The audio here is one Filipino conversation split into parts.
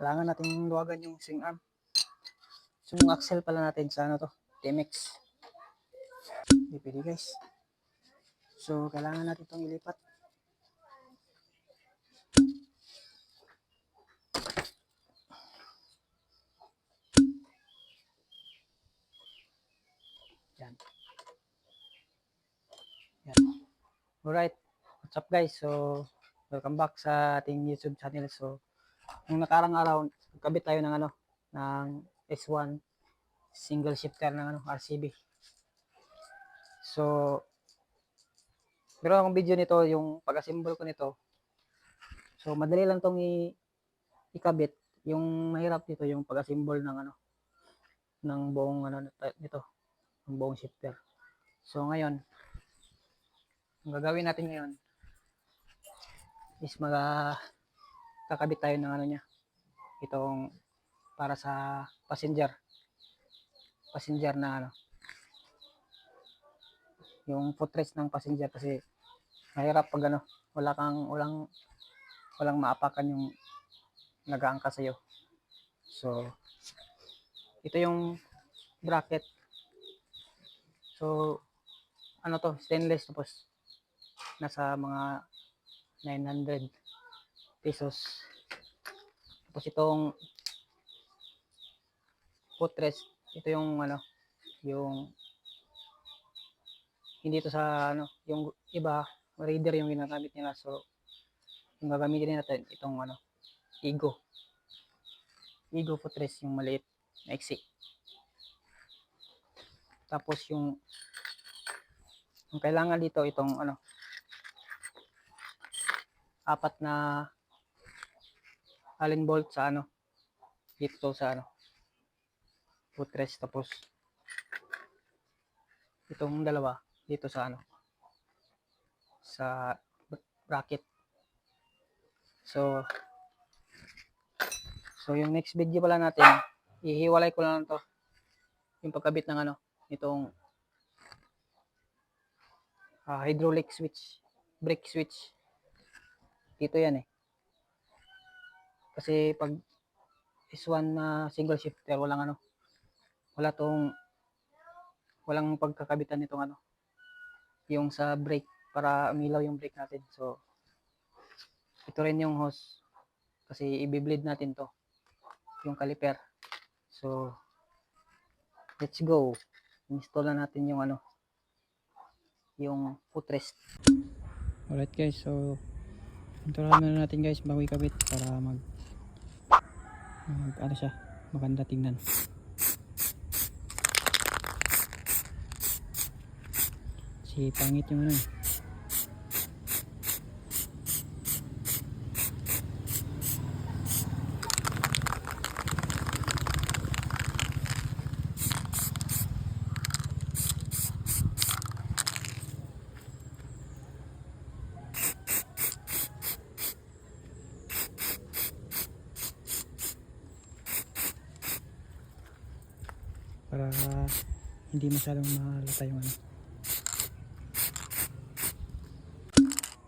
Kailangan natin luwagan yung swing arm. So, yung axle pala natin sa ano to, TMX. Pwede guys. So, kailangan natin itong ilipat. Yan. Yan. Alright. What's up guys? So, welcome back sa ating YouTube channel. So, nung nakarang araw, nagkabit tayo ng ano, ng S1 single shifter ng ano, RCB. So, pero ang video nito, yung pag-assemble ko nito, so madali lang tong i ikabit. Yung mahirap dito, yung pag-assemble ng ano, ng buong ano nito, ng buong shifter. So ngayon, ang gagawin natin ngayon is mag kakabit tayo ng ano niya, itong para sa passenger. Passenger na ano. Yung footrest ng passenger kasi mahirap pag ano wala kang walang walang maapakan yung nagaangka sa iyo so ito yung bracket. So ano to stainless tapos nasa mga 900 pesos tapos itong footrest ito yung ano yung hindi to sa ano yung iba reader yung ginagamit nila. So yung gagamitin natin itong ano Ego. Ego footrest yung maliit na iksi tapos yung yung kailangan dito itong ano apat na allen bolt sa ano? Dito sa ano? Footrest tapos itong dalawa dito sa ano? Sa bracket. So so yung next video pala natin ihiwalay ko lang to. Yung pagkabit ng ano itong ah, hydraulic switch brake switch. Dito yan eh kasi pag is one na single shifter walang ano wala tong walang pagkakabitan nitong ano yung sa brake para umilaw yung brake natin. So ito rin yung hose kasi i-bleed natin to yung caliper. So let's go. Install na natin yung ano yung footrest. Alright guys. So Turuan muna natin guys bago ikabit para mag, mag ano siya? Maganda tingnan. Si pangit yung ano eh. para hindi masyadong malata yung ano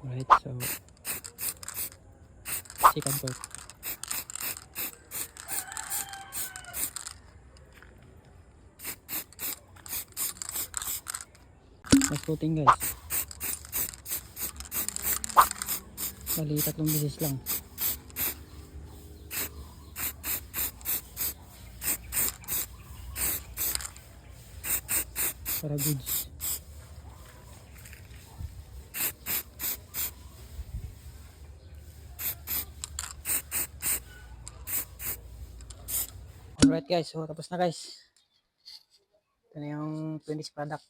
Alright, so second court. Mas puting guys. Bali, tatlong beses lang. Para goods. Alright guys, so tapos na guys. Ito na yung finished product.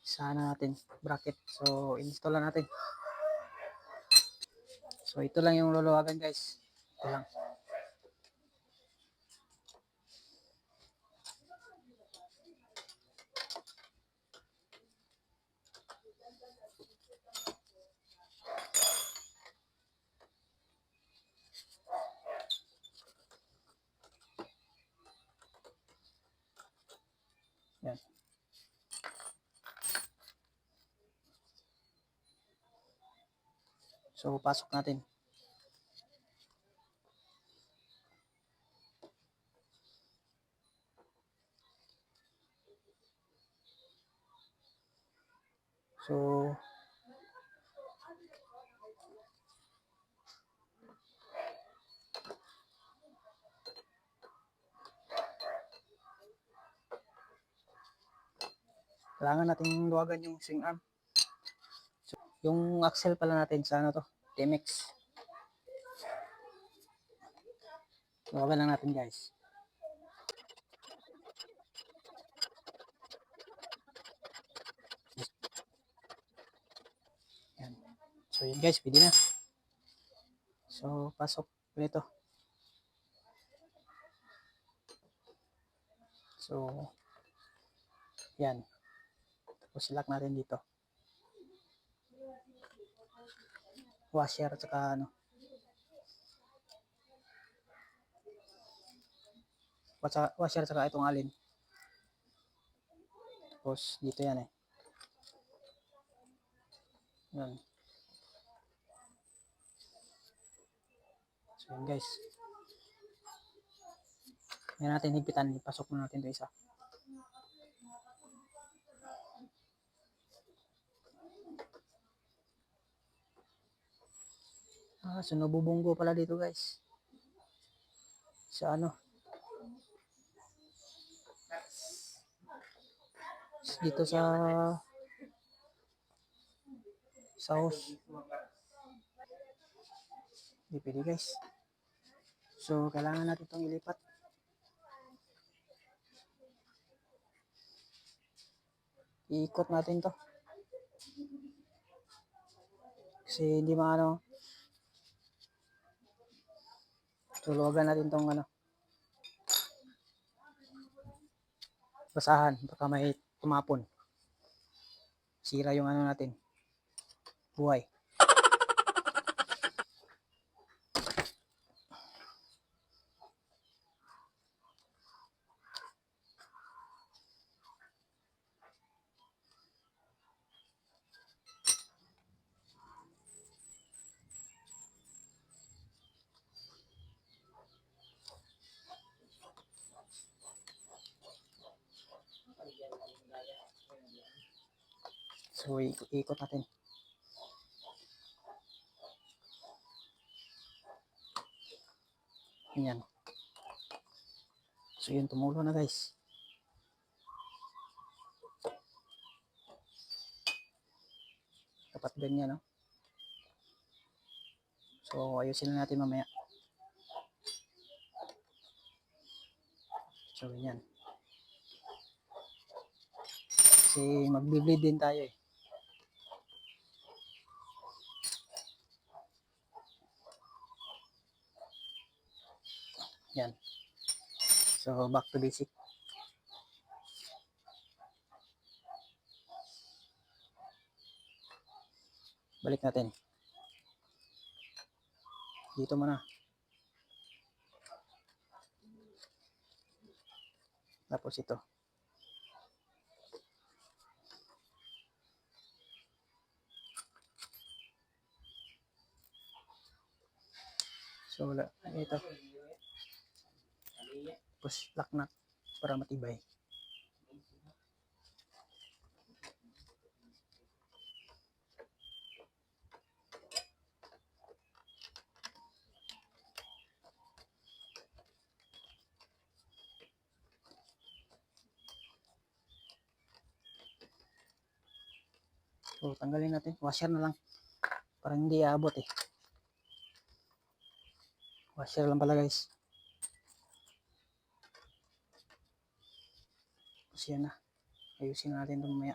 Sana natin bracket. So install na natin. So ito lang yung luluwagan guys. Ito lang. So, pasok natin. So, kailangan natin luwagan yung swing arm. Yung axle pala natin sa ano to, TMX. Luwagan lang natin guys. Yan. So yun guys, pwede na. So, pasok ulit to. So, yan. Tapos lock natin dito. Washer at saka ano. Washer, at saka itong alin. Tapos dito yan eh. Yan. So guys. Yan natin higpitan. Ipasok na natin ito isa. Ah, so nabubunggo pala dito guys. Sa ano? Dito sa sa house. Hindi pwede guys. So, kailangan natin itong ilipat. Iikot natin to. Kasi hindi maano. Tuluwagan natin tong ano. Basahan. Baka may tumapon. Sira yung ano natin. Buhay. So, ikot, natin. Yan. So, yun, tumulo na guys. Dapat ganyan, no? So, ayusin na natin mamaya. So, ganyan. Kasi magbi-bleed din tayo eh. Yan. So, back to basic. Balik natin. Dito muna. Tapos ito. So, wala. Ito. Tapos, lock nut para matibay. So, tanggalin natin. Washer na lang. Para hindi aabot eh. Washer lang pala guys. Tapos yan na. Ayusin natin ito mamaya.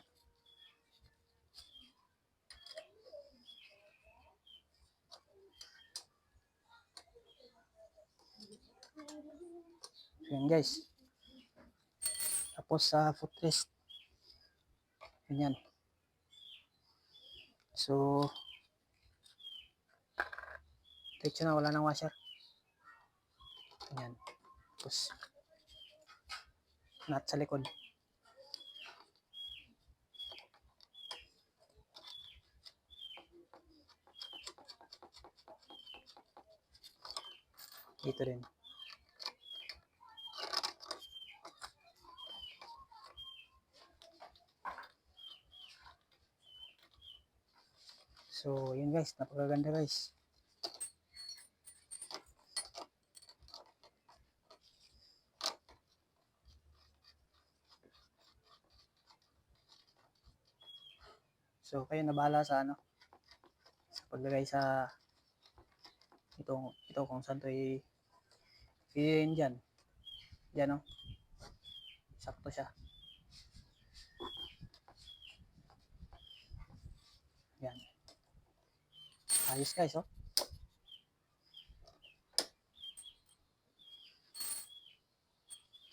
So, guys. Tapos sa footrest. Ganyan. So, diretso na, wala nang washer. Ayan. Tapos, nut sa likod. Dito rin. So, yun guys, napakaganda guys. So, kayo na bahala sa ano, sa paglagay sa itong, ito kung saan to piliin dyan. Dyan, oh. Sakto siya. Yan. Ayos guys, oh.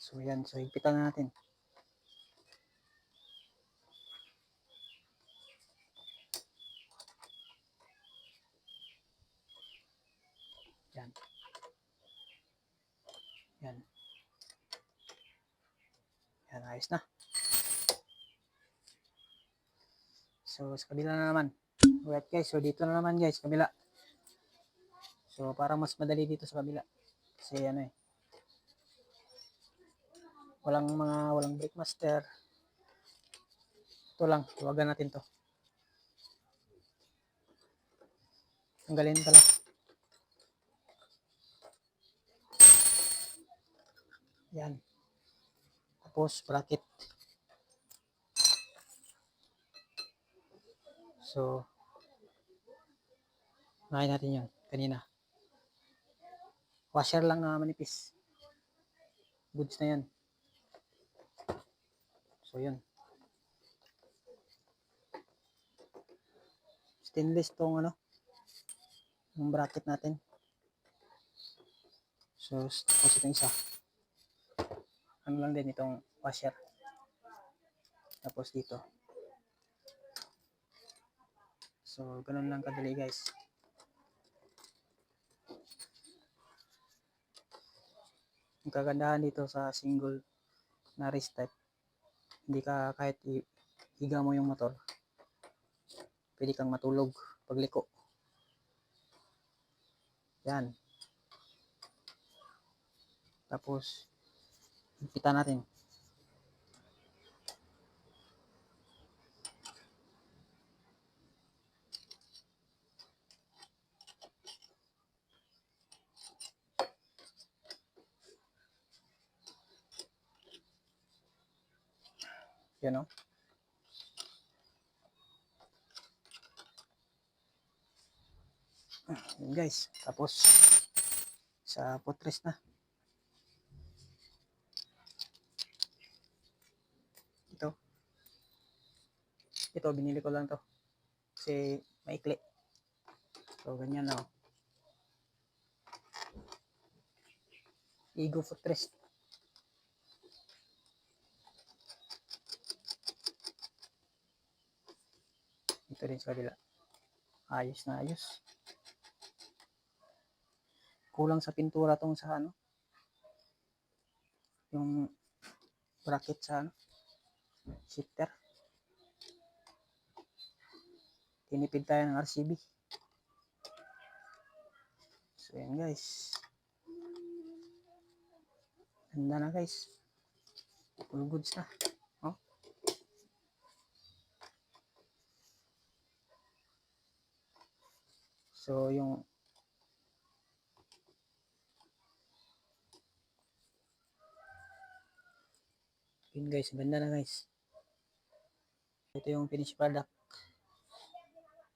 So, yan. So, higpitan na natin. Yan. Yan. Yan, ayos na. So, sa kabila na naman. Alright guys, so dito na naman guys, kabila. So, para mas madali dito sa kabila. Kasi ano eh. Walang mga, walang brake master. Ito lang, tawagan natin to. Tanggalin pala. Yan. Tapos, bracket. So, Nakain natin yun kanina. Washer lang na manipis. Goods na yan. So, yun. Stainless tong ano, yung bracket natin. So, tapos itong isa. Ano lang din itong washer. Tapos dito. So, ganun lang kadali guys. Ang kagandahan dito sa single na race type, hindi ka kahit higa mo yung motor, pwede kang matulog pagliko. Yan. Tapos, higpitan natin. Yan o. Yan guys. Tapos, sa putres na. Ito. Ito, binili ko lang to. Kasi maikli. So, ganyan na. oh. Igo footrest. Ito rin sa kabila. Ayos na ayos. Kulang sa pintura tong sa ano. Yung bracket sa ano. Shifter. Tinipid tayo ng RCB. So yan guys. Ganda na guys. Full goods na. Oh. So, yung yun guys, ganda na guys. Ito yung finished product.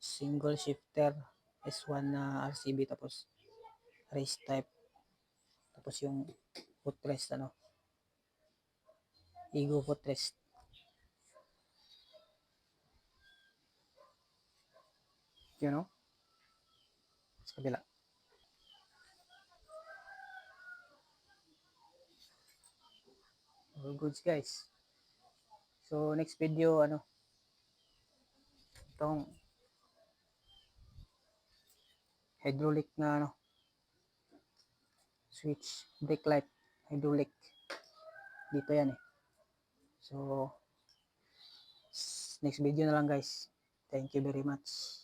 Single shifter S1 na RCB tapos race type. Tapos yung footrest ano. Ego footrest. You know? Sa kabila. All goods guys. So next video ano itong hydraulic na ano switch brake light hydraulic dito yan eh. So next video na lang guys. Thank you very much.